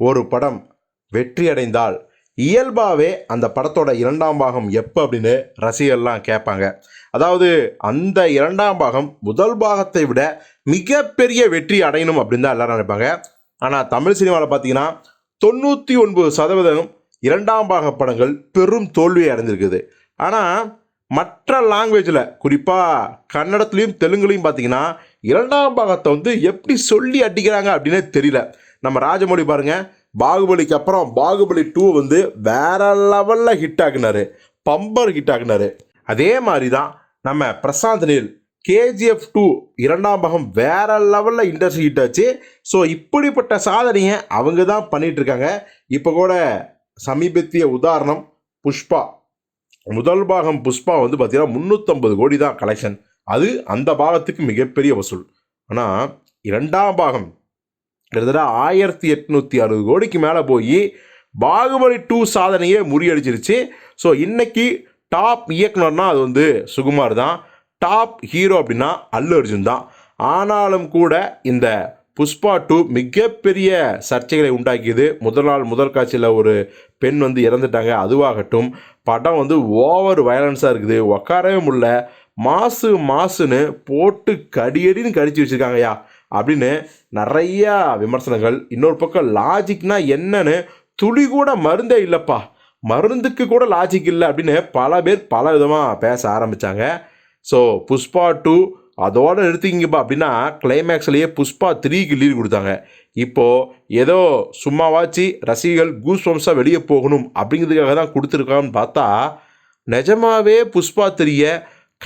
ஒரு படம் வெற்றி அடைந்தால் இயல்பாகவே அந்த படத்தோட இரண்டாம் பாகம் எப்போ அப்படின்னு ரசிகர்லாம் கேட்பாங்க. அதாவது அந்த இரண்டாம் பாகம் முதல் பாகத்தை விட மிகப்பெரிய வெற்றி அடையணும் அப்படின்னு தான் எல்லாரும் நினைப்பாங்க. ஆனால் தமிழ் சினிமாவில் பார்த்தீங்கன்னா தொண்ணூற்றி ஒன்பது சதவீதம் இரண்டாம் பாக படங்கள் பெரும் தோல்வியை அடைஞ்சிருக்குது. ஆனால் மற்ற லாங்குவேஜில் குறிப்பாக கன்னடத்துலேயும் தெலுங்குலையும் பார்த்தீங்கன்னா இரண்டாம் பாகத்தை வந்து எப்படி சொல்லி அடிக்கிறாங்க அப்படின்னே தெரியல. நம்ம ராஜமௌழி பாருங்கள் பாகுபலிக்கு அப்புறம் பாகுபலி டூ வந்து வேற லெவலில் ஹிட் ஆகினார் பம்பர் ஹிட் ஆகினார் அதே மாதிரி தான் நம்ம பிரசாந்த் நீல் கேஜிஎஃப் டூ இரண்டாம் பாகம் வேற லெவலில் இண்டஸ்ட்ரி ஹிட் ஆச்சு. ஸோ இப்படிப்பட்ட சாதனையை அவங்க தான் பண்ணிகிட்ருக்காங்க இருக்காங்க இப்போ கூட சமீபத்திய உதாரணம் புஷ்பா. முதல் பாகம் புஷ்பா வந்து பார்த்திங்கன்னா முந்நூற்றம்பது கோடி தான் கலெக்ஷன் அது அந்த பாகத்துக்கு மிகப்பெரிய வசூல். ஆனால் இரண்டாம் பாகம் கிட்டத்தட்ட ஆயிரத்தி எட்நூற்றி அறுபது கோடிக்கு மேலே போய் பாகுபலி டூ சாதனையே முறியடிச்சிருச்சு. ஸோ இன்றைக்கி டாப் இயக்குனர்னால் அது வந்து சுகுமார் தான். டாப் ஹீரோ அப்படின்னா அல்லு அர்ஜுன் தான். ஆனாலும் கூட இந்த புஷ்பா டூ மிகப்பெரிய சர்ச்சைகளை உண்டாக்கியது. முதல் நாள் முதல் காட்சியில் ஒரு பெண் வந்து இறந்துட்டாங்க. அதுவாகட்டும் படம் வந்து ஓவர் வயலன்ஸாக இருக்குது. உக்காரவே முடில மாசு மாசுன்னு போட்டு கடியடின்னு கடிச்சு வச்சுருக்காங்கய்யா. அப்படின்னு நிறையா விமர்சனங்கள். இன்னொரு பக்கம் லாஜிக்னா என்னன்னு துளி கூட மருந்தே இல்லைப்பா. மருந்துக்கு கூட லாஜிக் இல்லை அப்படின்னு பல பேர் பல விதமாக பேச ஆரம்பித்தாங்க ஸோ புஷ்பா டூ அதோடு நிறுத்திக்கிங்கப்பா அப்படின்னா கிளைமேக்ஸ்லேயே புஷ்பா த்ரீக்கு லீட் கொடுத்தாங்க. இப்போது ஏதோ சும்மாவாச்சு ரசிகர்கள் கூஸ் வம்சாக வெளியே போகணும் அப்படிங்கிறதுக்காக தான் கொடுத்துருக்கான்னு பார்த்தா நிஜமாவே புஷ்பா த்ரீயை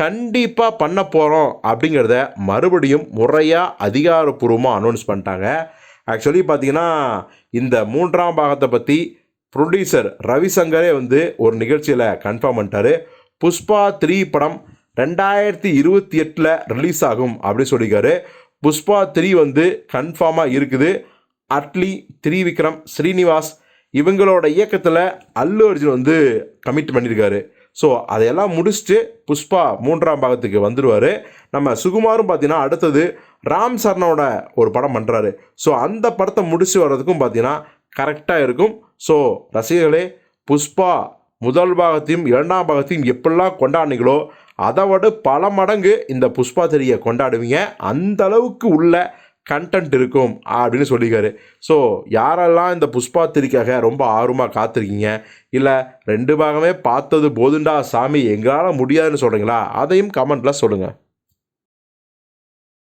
கண்டிப்பாக பண்ண போகிறோம் அப்படிங்கிறத மறுபடியும் முறையாக அதிகாரப்பூர்வமாக அனௌன்ஸ் பண்ணிட்டாங்க. ஆக்சுவலி பார்த்தீங்கன்னா இந்த மூன்றாம் பாகத்தை பற்றி ப்ரொடியூசர் ரவிசங்கரே வந்து ஒரு நிகழ்ச்சியில் கன்ஃபார்ம் பண்ணிட்டாரு. புஷ்பா த்ரீ படம் ரெண்டாயிரத்தி இருபத்தி எட்டில் ரிலீஸ் ஆகும் அப்படின்னு சொல்லியிருக்காரு. புஷ்பா த்ரீ வந்து கன்ஃபார்மாக இருக்குது. அட்லி த்ரிவிக்ரம் ஸ்ரீனிவாஸ் இவங்களோட இயக்கத்தில் அல்லு அர்ஜுன் வந்து கமிட் பண்ணியிருக்காரு. ஸோ அதையெல்லாம் முடிச்சுட்டு புஷ்பா மூன்றாம் பாகத்துக்கு வந்துடுவார் நம்ம சுகுமாரும் பார்த்தீங்கன்னா அடுத்தது ராம் சரணோட ஒரு படம் பண்ணுறாரு ஸோ அந்த படத்தை முடிச்சு வர்றதுக்கும் பார்த்தீங்கன்னா கரெக்டாக இருக்கும். ஸோ ரசிகர்களே புஷ்பா முதல் பாகத்தையும் இரண்டாம் பாகத்தையும் எப்படிலாம் கொண்டாடினீங்களோ அதை விட பல மடங்கு இந்த புஷ்பா திரியை கொண்டாடுவீங்க. அந்த அளவுக்கு உள்ள கண்டென்ட் இருக்கும் அப்படின்னு சொல்லியிருக்காரு. ஸோ யாரெல்லாம் இந்த புஷ்பா திரிக்காக ரொம்ப ஆர்வமாக காத்திருக்கீங்க? இல்லை ரெண்டு பாகமே பார்த்தது போதுண்டா சாமி எங்களால் முடியாதுன்னு சொல்கிறீங்களா அதையும் கமெண்ட்டில் சொல்லுங்கள்